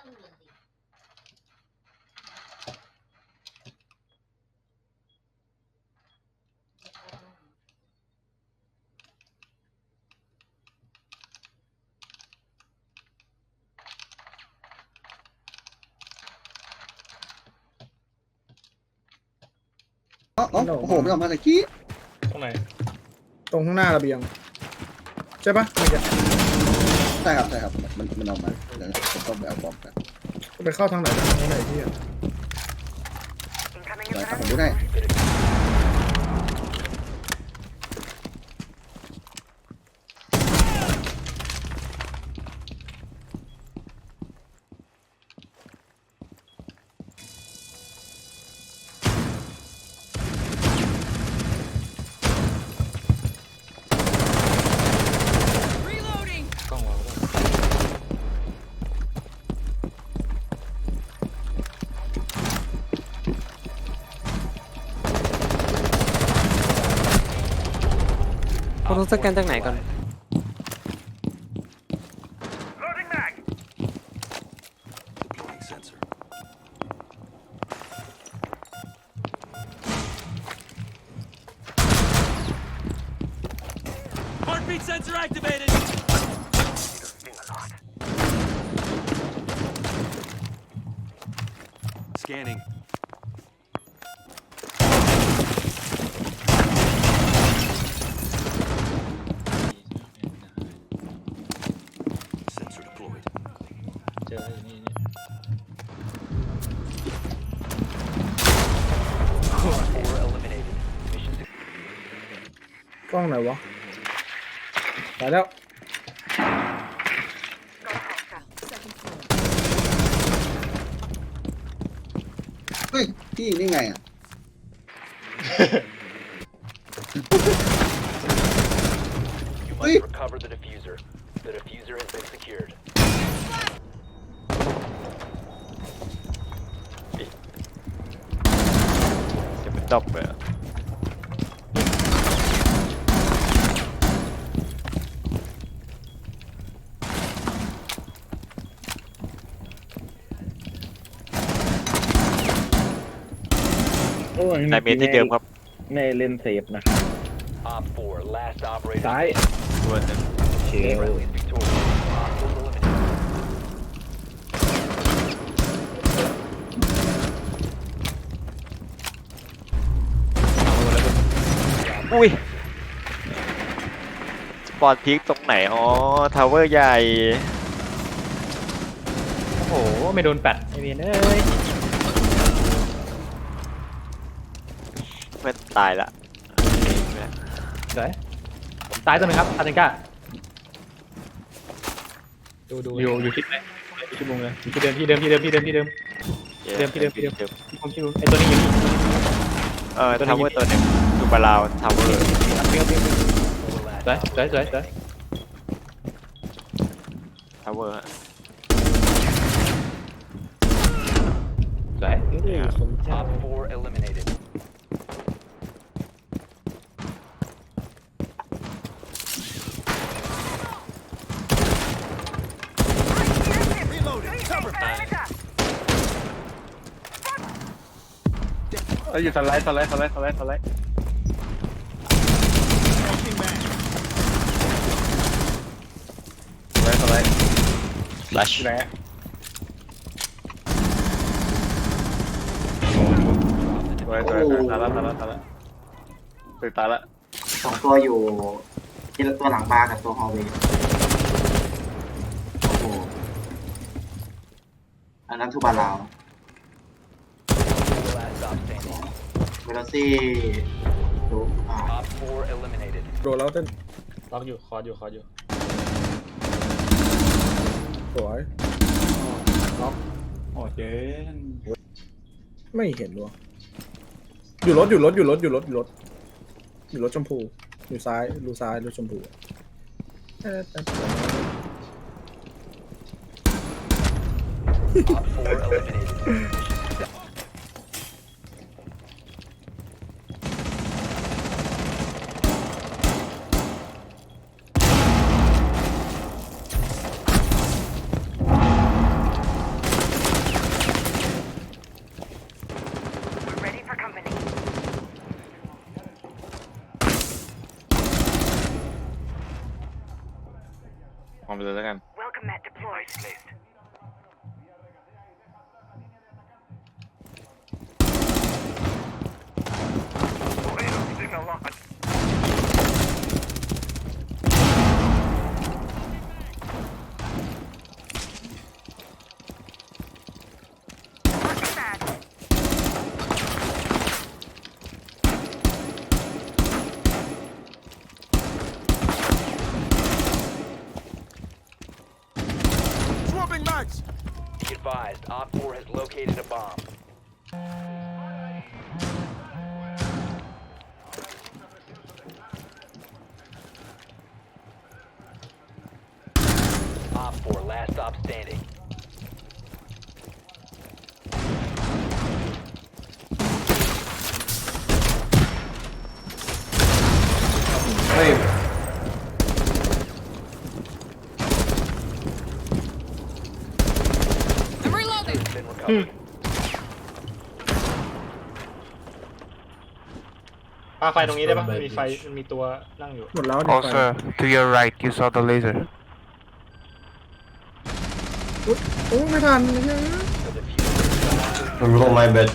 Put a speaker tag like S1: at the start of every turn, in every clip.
S1: อ๋ออ๋อโอ้โหไม่ออกมาตะกี้
S2: ตรงไหน
S3: ตรงข้างหน้าระเบียง ใช่ปะเมื่อกี้
S1: ใช่ครับใช่ครับมันมันออกมาเดี๋ยวผมต้องไปเอาบล็อกกัน
S3: ไปเข้าทางไหนทางไหนที่อะ
S1: เดี๋ยวผมดูได้
S4: ต้องสแกนจากไหนก่อน
S5: Heartbeat sensor activated. Scanning. Sensor
S2: ล้อ
S3: งไหนวะไปแล้ว
S1: เฮ้ยพี่นี่ไงอะ
S5: You
S1: Wait.
S5: must recover the diffuser. The diffuser has been secured.
S4: เสียงมันดรอปเลยอะ
S6: โอ้ย
S4: นายเมนที่เดิมครับ
S6: ในเลนเซฟนะ
S5: Op 4, last operator.
S6: ซ้าย
S4: ตัวหนึง
S6: เชล
S5: Friendly is victorious. Hostiles eliminated.
S4: อุ้ยสปอร์ตพีคตรงไหน อ๋อ ทาวเวอร์ใหญ่
S2: โอ้โห ไม่โดนแปดไอเวียนเอ้ย
S4: ไม่ตายละ
S2: สวยผมตายตัวหนึงครับอาเซนก้าดูดูอยู่อยู่ทิศไหนอยู่ที่มุมเลยอยู่ที่เดิมที่เดิมที่เดิมที่เดิมที่เดิม เดิมที่เดิม ที่เดิมที่มุมที่มุมไอตัวนี้อยู่นี่
S4: เออทาวเวอร์ตัวหนึ่งดูบาราวทาวเวอร์
S2: เปรี้ยวเปรี้ยวเปรี้ยว
S5: Four last
S2: สวยสวยสวยสวย
S4: ทาวเวอร์
S2: สวย
S5: Op 4 eliminated.
S6: เอ้ยอยู่สไลด์สไลด์สไลด์สไลด์สไลด์สไลด์สไลด์
S4: ลัช
S6: ที่ไหนสวยสวยสวยตายละตายละตายละตื่นตายละ
S7: สองตัวอยู่ที่ตัวหลังบาร์กับตัวฮอลเวย์โอ้โหอันนั้นทูบาลาว
S5: Last op standing.
S7: เวลซี่ดูอ่า
S5: Op 4 eliminated.
S3: โดนแล้วเต้น
S2: ล็อกอยู่คอร์ดอยู่คอร์ดอยู่
S3: สวย
S6: โอ้เจ๊
S3: ไม่เห็นวะอยู่รถอยู่รถอยู่รถอยู่รถอยู่รถอยู่รถชมพูอยู่ซ้ายรูซ้ายรถชมพูเอ๊ะแต่
S5: Op 4 eliminated.
S8: เล
S5: advised, Op 4 has located a bomb. Op 4, last stop standing.
S9: ปาไฟตรงนี้ได้ปะมีไฟมันมีตัวนั่งอยู่
S7: หมดแล้วเนี่ยไป
S10: to your right, you saw the laser.
S7: อุ๊ยโอ้ไม่ทันเนี่ย
S5: The diffuser
S1: roll my bed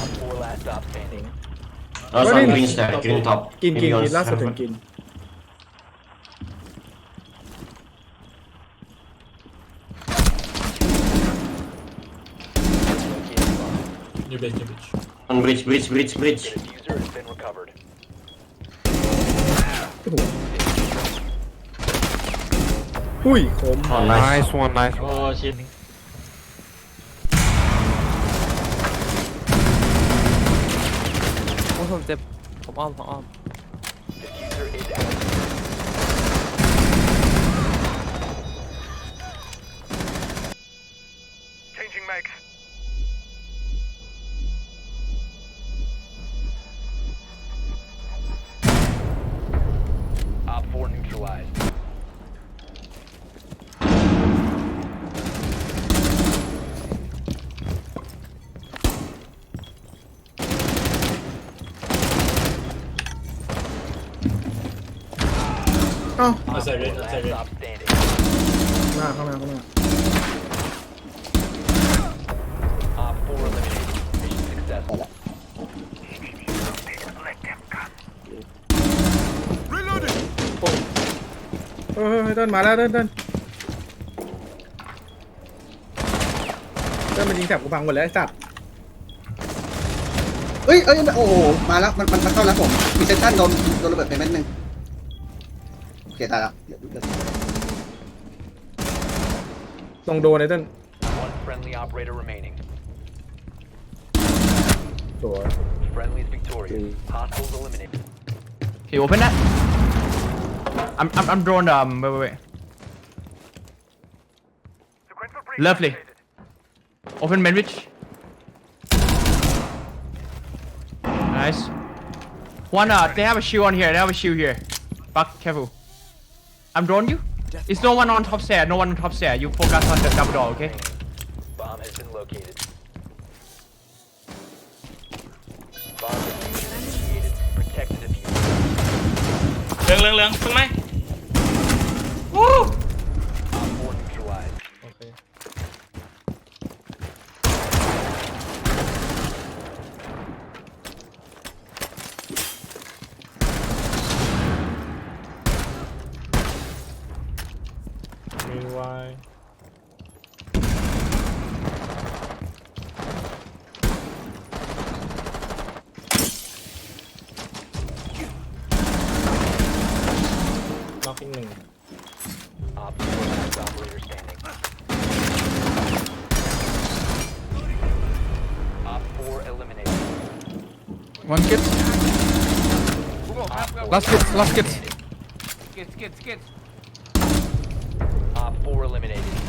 S5: Op 4, last stop standing.
S7: เฮ้ยนี่กินกินกินล่าสุดถึงกิน
S1: on bridge bridge bridge
S5: The
S1: bridge
S5: diffuser has been recovered.
S7: โอ้โหหุ้ยคม
S1: oh nice
S10: Nice one, nice
S9: โอ้ชิน
S10: โอ้ผมเจ็บผมอ้อมผมอ้อม
S7: 어.
S5: Op 4, last stop standing.
S7: หน้าเข้ามาเข้ามา
S5: Op 4 eliminated. Mission successful.
S2: Let them come.
S7: เฮ้ยเฮ้ยเฮ้ยเดินมาแล้วเดินเดินเดินมันยิงแถบกูพังหมดแล้วไอ้สัตว์
S1: เอ้ยเอ้ย โอ้โห มาแล้ว มัน มันมันเข้าแล้วผมมีเซนชั่นโดน โดนระเบิดไปเม็ดหนึงโอ เคตายแล้วเดี๋ยวเดี๋ยว
S7: ตรงโดนไอ้เต้น
S5: One friendly operator remaining.
S7: สวย
S5: Friendly's victorious. Hostiles eliminated.
S10: Can you open that? I'm, I'm, I'm drawn, um, wait, wait, wait.
S2: Sequential breach
S10: Lovely.
S2: activated.
S10: Open Medwich. Nice. One, uh, they have a shield on here, they have a shield here. Fuck, careful. I'm drawing you. It's no one on top stair, no one on top stair. You focus on the double door, okay?
S5: Bomb has been located. Bomb diffusion initiated. Protect the diffuser.
S9: เหลืองเหลืองเหลืองตรงไหน มีไวล็อกอีกหนึ่ง
S5: Op 4 last operator standing. Op 4 eliminated.
S10: One kid.
S5: Op 4
S10: Last kid, last kid.
S5: Skids, skids, skids. Op 4 eliminated.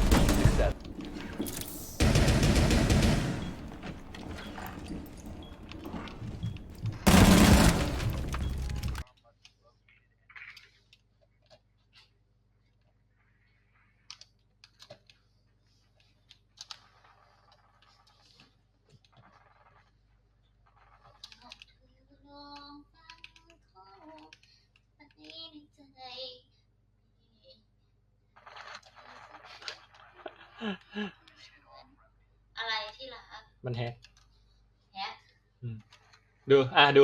S3: อะไรที่รัก
S9: มันแฮก
S3: แฮะ
S9: ดู อะดู